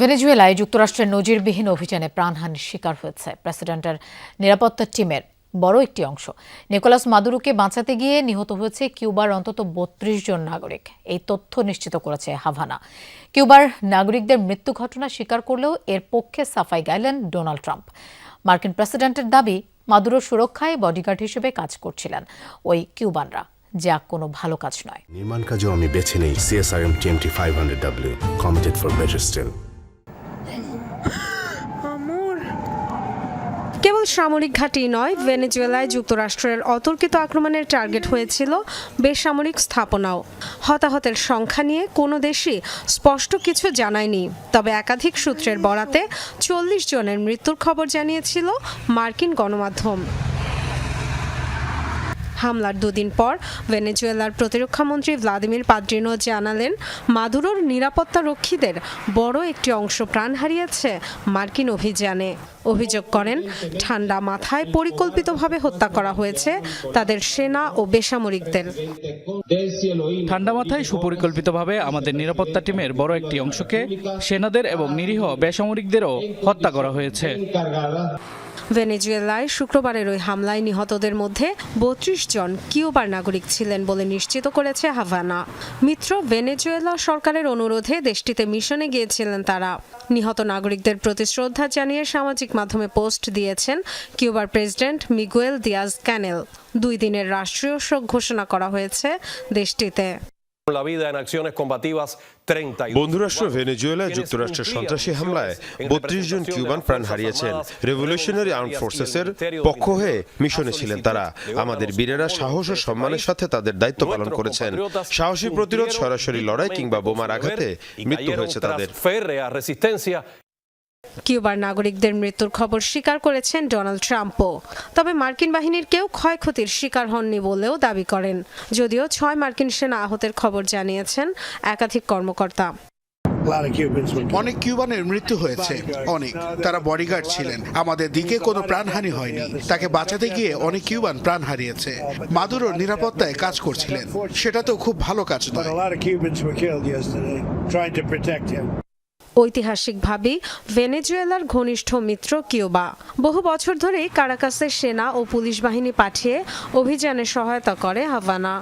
ভেনেজুয়েলায় যুক্তরাষ্ট্রের নজিরবিহীন অভিযানে প্রাণহানির শিকার হয়েছে প্রেসিডেন্টের নিরাপত্তা টিমের বড় একটি অংশ। নিকোলাস মাদুরোকে বাঁচাতে গিয়ে নিহত হয়েছে কিউবার অন্তত বত্রিশ জন নাগরিক। এই তথ্য নিশ্চিত করেছে হাভানা। কিউবার নাগরিকদের মৃত্যু ঘটনা স্বীকার করলেও এর পক্ষে সাফাই গাইলেন ডোনাল্ড ট্রাম্প। মার্কিন প্রেসিডেন্টের দাবি, মাদুরোর সুরক্ষায় বডিগার্ড হিসেবে কাজ করছিলেন ওই কিউবানরা, যা কোনো ভালো কাজ নয়। নির্মাণ কাজেও আমি বেছে নেই, CSRM TMT five hundred W committed for better steel. কেবল সামরিক ঘাঁটি নয়, ভেনেজুয়েলায় যুক্তরাষ্ট্রের অতর্কিত আক্রমণের টার্গেট হয়েছিল বেসামরিক স্থাপনাও। হতাহতের সংখ্যা নিয়ে কোনো দেশই স্পষ্ট কিছু জানায়নি। তবে একাধিক সূত্রের বরাতে চল্লিশ জনের মৃত্যুর খবর জানিয়েছিল মার্কিন গণমাধ্যম। হামলার দুদিন পর ভেনেজুয়েলার প্রতিরক্ষামন্ত্রী ভ্লাদিমির পাদ্রিনো জানালেন, মাদুরোর নিরাপত্তা রক্ষীদের বড় একটি অংশ প্রাণ হারিয়েছে মার্কিন অভিযানে। অভিযোগ করেন, ঠান্ডা মাথায় পরিকল্পিতভাবে হত্যা করা হয়েছে তাদের সেনা ও বেসামরিকদের। ঠান্ডা মাথায় সুপরিকল্পিতভাবে আমাদের নিরাপত্তা টিমের বড় একটি অংশকে সেনাদের এবং নিরীহ বেসামরিকদেরও হত্যা করা হয়েছে। ভেনেজুয়েলায় শুক্রবারের ওই হামলায় নিহতদের মধ্যে বত্রিশ জন কিউবার নাগরিক ছিলেন বলে নিশ্চিত করেছে হাভানা। মিত্র, ভেনেজুয়েলা সরকারের অনুরোধে দেশটিতে মিশনে গিয়েছিলেন তারা। নিহত নাগরিকদের প্রতি শ্রদ্ধা জানিয়ে সামাজিক মাধ্যমে পোস্ট দিয়েছেন কিউবার প্রেসিডেন্ট মিগুয়েল দিয়াজ ক্যানেল দুই দিনের রাষ্ট্রীয় শোক ঘোষণা করা হয়েছে দেশটিতে। La vida en acciones combativas 32. বন্ধুরাষ্ট্র ভেনেজুয়েলা যুক্তরাষ্ট্রের সন্ত্রাসী হামলায় বত্রিশ জন কিউবান প্রাণ হারিয়েছেন রেভলিউশনারি আর্ম ফোর্সেসের পক্ষ হয়ে মিশনে ছিলেন তারা আমাদের বীরেরা সাহস ও সম্মানের সাথে তাদের দায়িত্ব পালন করেছেন সাহসী প্রতিরোধ সরাসরি লড়াই কিংবা বোমার আঘাতে মৃত্যু হয়েছে তাদের কিউবার নাগরিকদের মৃত্যুর খবর স্বীকার করেছেন ডোনাল্ড ট্রাম্পও। তবে মার্কিন বাহিনীর কেউ ক্ষয়ক্ষতির শিকার হননি বলেও দাবি করেন। যদিও ছয় মার্কিন সেনা আহতের খবর জানিয়েছেন একাধিক কর্মকর্তা। অনেক কিউবানের মৃত্যু হয়েছে, অনেক। তারা বডিগার্ড ছিলেন। আমাদের দিকে কোনো প্রাণহানি হয়নি। তাকে বাঁচাতে গিয়ে অনেক কিউবান প্রাণ হারিয়েছে। মাদুরোর নিরাপত্তায় কাজ করছিলেন। সেটা তো খুব ভালো কাজ নয়। ঐতিহাসিকভাবেই ভেনেজুয়েলার ঘনিষ্ঠ মিত্র কিউবা। বহু বছর ধরেই কারাকাসের সেনা ও পুলিশ বাহিনী পাঠিয়ে অভিযানে সহায়তা করে হাভানা।